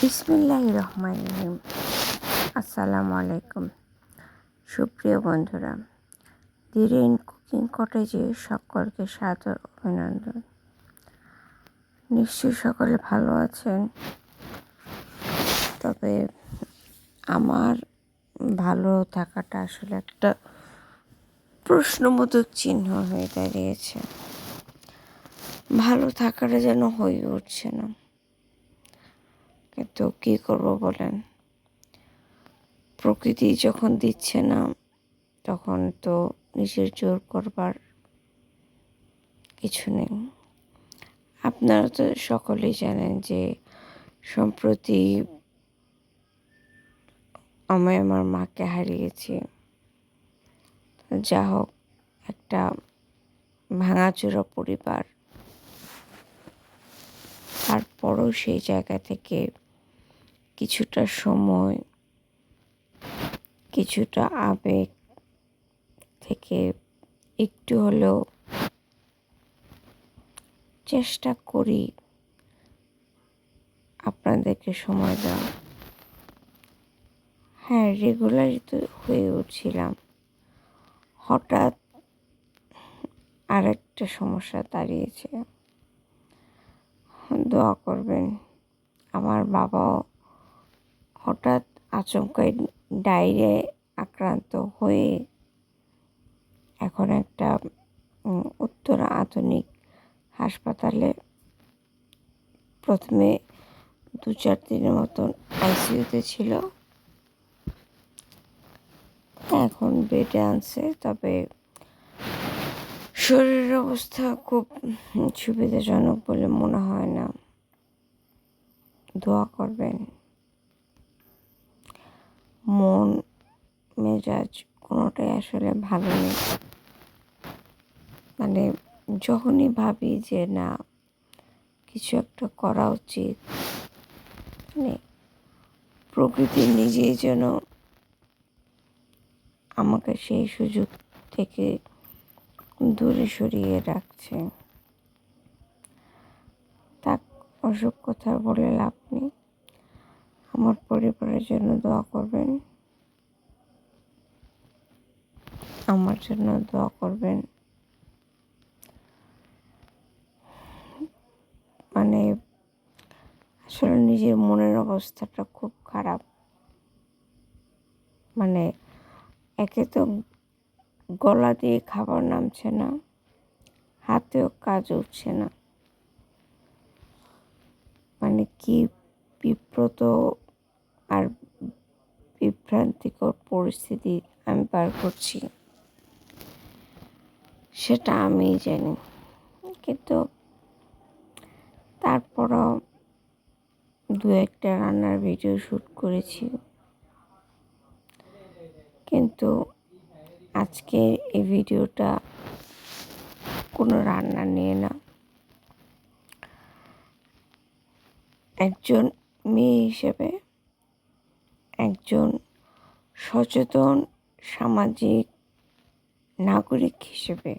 বিসমিল্লাহ রহমান রহিম। আসসালামু আলাইকুম। সুপ্রিয় বন্ধুরা ধীরেন কুকিং কটেজে সকলকে সাদর অভিনন্দন। নিশ্চয়ই সকলে ভালো আছেন। তবে আমার ভালো থাকাটা আসলে একটা প্রশ্নবোধক চিহ্ন হয়ে দাঁড়িয়েছে। ভালো থাকাটা যেন হয়ে উঠছে না। কিন্তু কী করব বলেন? প্রকৃতি যখন দিচ্ছে না, তখন তো নিজের জোর করবার কিছু নেই। আপনারা তো সকলেই জানেন যে সম্প্রতি আমি আমার মাকে হারিয়েছি। যা হোক, একটা ভাঙাচোরা পরিবার। তারপরও সেই জায়গা থেকে কিছুটা সময়, কিছুটা আবেগ থেকে একটু হলেও চেষ্টা করি আপনাদেরকে সময় দেওয়া। হ্যাঁ রেগুলারই তো হয়ে উঠছিলাম। হঠাৎ আরেকটা সমস্যা দাঁড়িয়েছে। দোয়া করবেন, আমার বাবাও হঠাৎ আচমকাই ডায়রিয়ায় আক্রান্ত হয়ে এখন একটা উত্তর আধুনিক হাসপাতালে প্রথমে দু চার দিনের মতন আইসিইউতে ছিল। এখন বেডে আনছে, তবে শরীরের অবস্থা খুব সুবিধাজনক বলে মনে হয় না। দোয়া করবেন। মন, মেজাজ কোনোটাই আসলে ভালো নেই। মানে যখনই ভাবি যে না, কিছু একটা করা উচিত মানে প্রকৃতি নিজেই যেন আমাকে সেই সুযোগ থেকে দূরে সরিয়ে রাখছে। তা অসুখ কথা বলে লাভ নেই। আমার পরিবারের জন্য দোয়া করবেন। আমার জন্য দোয়া করবেন। মানে আসলে নিজের মনের অবস্থাটা খুব খারাপ। মানে একে তো গলা দিয়ে খাবার নামছে না, হাতেও কাজ উঠছে না। মানে কি বিব্রত আর বিভ্রান্তিকর পরিস্থিতি আমি পার করছি। সেটা আমি জানি। কিন্তু তারপরও দু একটা রান্নার ভিডিও শ্যুট করেছি। কিন্তু আজকে এই ভিডিওটা কোনো রান্না নিয়ে না। একজন মেয়ে হিসেবে একজন সচেতন সামাজিক নাগরিক হিসেবে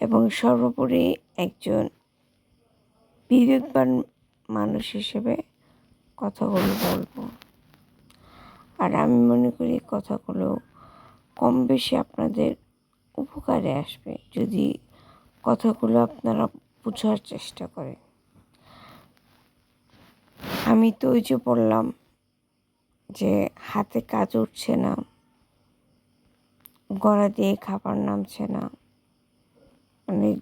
এবং সর্বোপরি একজন বিবেকবান মানুষ হিসেবে কথাগুলো বলব। আর আমি মনে করি কথাগুলো কম বেশি আপনাদের উপকারে আসবে যদি কথাগুলো আপনারা বোঝার চেষ্টা করেন। আমি তো ওই যে বললাম যে হাতে কাজ উঠছে না গড়া দিয়ে খাবার নামছে না। মানে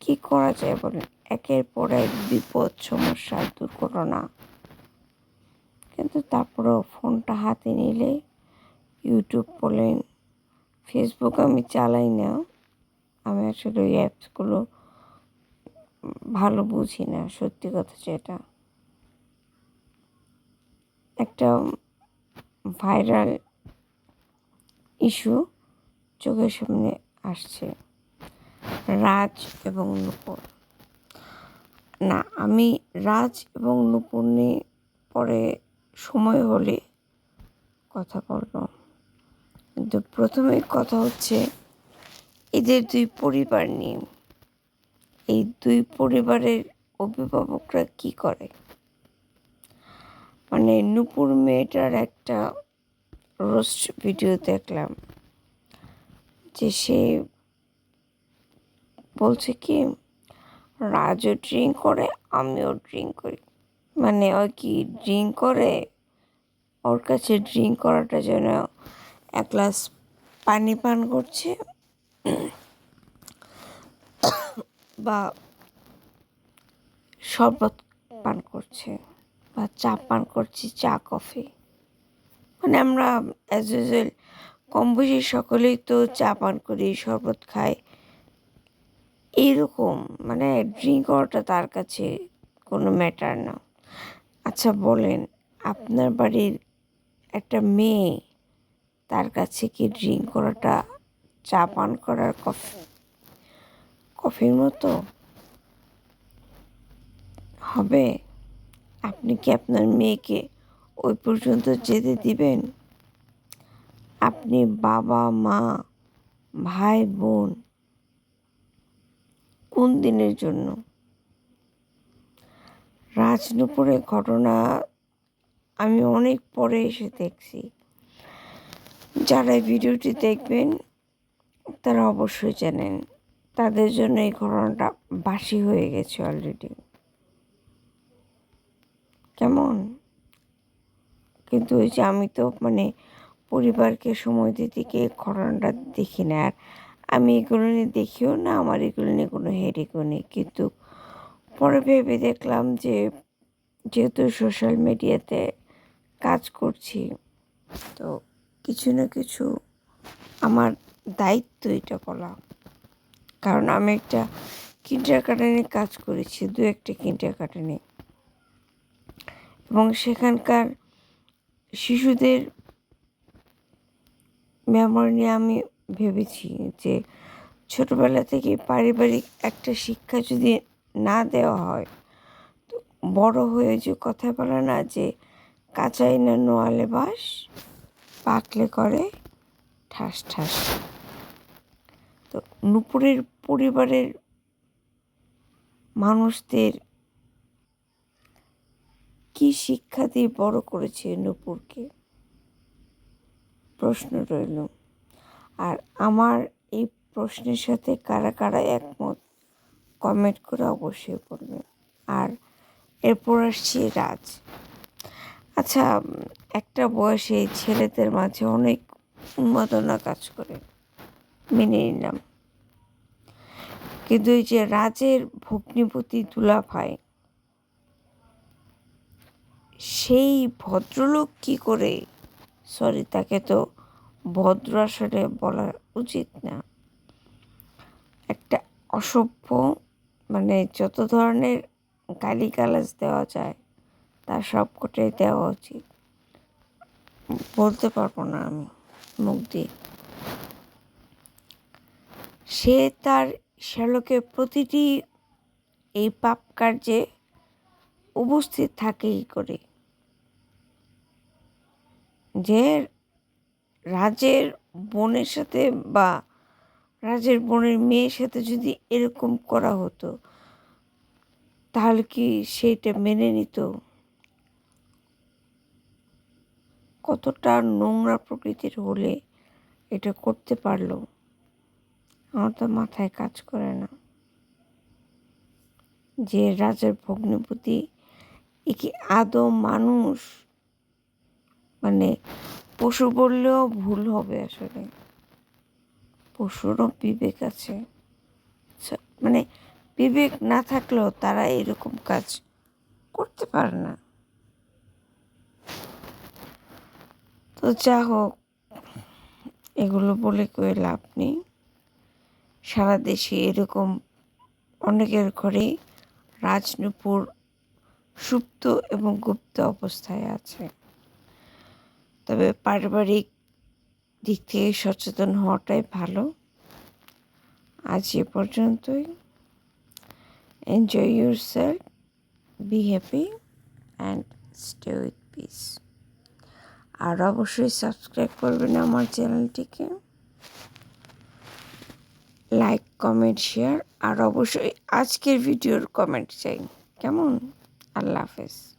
কী করা যায় বলেন? একের পর এক বিপদ, সমস্যা, দুর্ঘটনা। কিন্তু তারপরেও ফোনটা হাতে নিলে, ইউটিউব বলেন, ফেসবুক আমি চালাই না। আমি আসলে ওই অ্যাপসগুলো ভালো বুঝি না, সত্যি কথা যেটা। একটা ভাইরাল ইস্যু চোখের সামনে আসছে। রাজ এবং নূপুর। না, আমি রাজ এবং নুপুর নিয়ে পরে সময় হলে কথা বলব। কিন্তু প্রথমে কথা হচ্ছে এদের দুই পরিবার নিয়ে। এই দুই পরিবারের অভিভাবকরা কি করে? মানে নূপুর মেয়েটার একটা রোস্ট ভিডিও দেখলাম, যে সে বলছে কি রাজও ড্রিঙ্ক করে, আমিও ড্রিঙ্ক করি। মানে ও কি ড্রিঙ্ক করে? ওর কাছে ড্রিঙ্ক করাটা যেন এক গ্লাস পানি পান করছে। বা শরবত পান করছে। বা চা পান করছি, চা, কফি। মানে আমরা অ্যাজ ইউজুয়াল কম বেশি সকলেই তো চা পান করি, শরবত খাই। এইরকম মানে ড্রিঙ্ক করাটা তার কাছে কোনো ম্যাটার না। আচ্ছা বলেন, আপনার বাড়ির একটা মেয়ে তার কাছে কি ড্রিঙ্ক করাটা, চা পান করার কফি, কফির মতো? হবে? আপনি কি আপনার মেয়েকে ওই পর্যন্ত যেতে দিবেন? আপনি বাবা, মা, ভাই, বোন কোন দিনের জন্য? রাজনুপুরের ঘটনা আমি অনেক পরে এসে দেখছি। যারা ভিডিওটি দেখবেন, তারা অবশ্যই জানেন, তাদের জন্য এই ঘটনাটা বাসি হয়ে গেছে অলরেডি কেমন? কিন্তু ওই যে আমি তো মানে পরিবারকে সময় দিতে গিয়ে ঘটনাটা দেখি না। আর আমি এগুলো নিয়ে দেখিও না, আমার এগুলো নিয়ে কোনো হেডেকও নেই। কিন্তু পরে ভেবে দেখলাম যে যেহেতু সোশ্যাল মিডিয়াতে কাজ করছি, তো কিছু না কিছু আমার দায়িত্ব এটা বলা। কারণ আমি একটা কিন্টার কাটানে কাজ করেছি, দু একটা কিন্টার কাটানে এবং সেখানকার শিশুদের মেমোরি নিয়ে আমি ভেবেছি যে ছোটোবেলা থেকে পারিবারিক একটা শিক্ষা যদি না দেওয়া হয়, তো বড় হয়ে যে কথা বলে না যে কাঁচাই না নোয়ালে বাস পাকলে করে ঠাস ঠাস। তো নুপুরের পরিবারের মানুষদের কি শিক্ষা দিয়ে বড় করেছে নূপুরকে? প্রশ্ন রইল। আর আমার এই প্রশ্নের সাথে কারা কারা একমত? কমেন্ট করে অবশ্যই বলবেন আর এরপর আসছি রাজ। আচ্ছা একটা বয়সে ছেলেদের মাঝে অনেক উন্মাদনা কাজ করে। মেনে নিলাম। কিন্তু এই যে রাজের ভগ্নিপতি দুলাভাই সেই ভদ্রলোক কি করে? সরি তাকে তো ভদ্র আসলে বলা উচিত না। একটা অসভ্য মানে যত ধরনের গালি গালাজ দেওয়া যায় তার সবকটাই দেওয়া উচিত। বলতে পারব না আমি, মুখ দিয়ে। সে তার শ্যালকের প্রতিটি এই পাপ কার্যে উপস্থিত থাকেই করে। যে রাজের বোনের সাথে বা রাজের বোনের মেয়ের সাথে যদি এরকম করা হতো, তাহলে কি সেইটা মেনে নিত? কতটা নোংরা প্রকৃতির হলে এটা করতে পারল? আমার তো মাথায় কাজ করে না। যে রাজার ভগ্নপতি, এ কি আদৌ মানুষ মানে পশু বললেও ভুল হবে আসলে। পশুরও বিবেক আছে। মানে বিবেক না থাকলেও তারা এরকম কাজ করতে পারে না। তো যা হোক, এগুলো বলে কয়ে লাভ নেই। সারা দেশে এরকম অনেকের ঘরেই রাজনুপুর সুপ্ত এবং গুপ্ত অবস্থায় আছে। তবে পারিবারিক দিক থেকে সচেতন হওয়াটাই ভালো। আজ এ পর্যন্তই। Enjoy yourself be happy and stay with peace আর অবশ্যই সাবস্ক্রাইব করবেন আমার চ্যানেলটিকে। লাইক কমেন্ট শেয়ার আর অবশ্যই আজকের ভিডিওর কমেন্ট চাই। কেমন? আল্লাহ হাফেজ।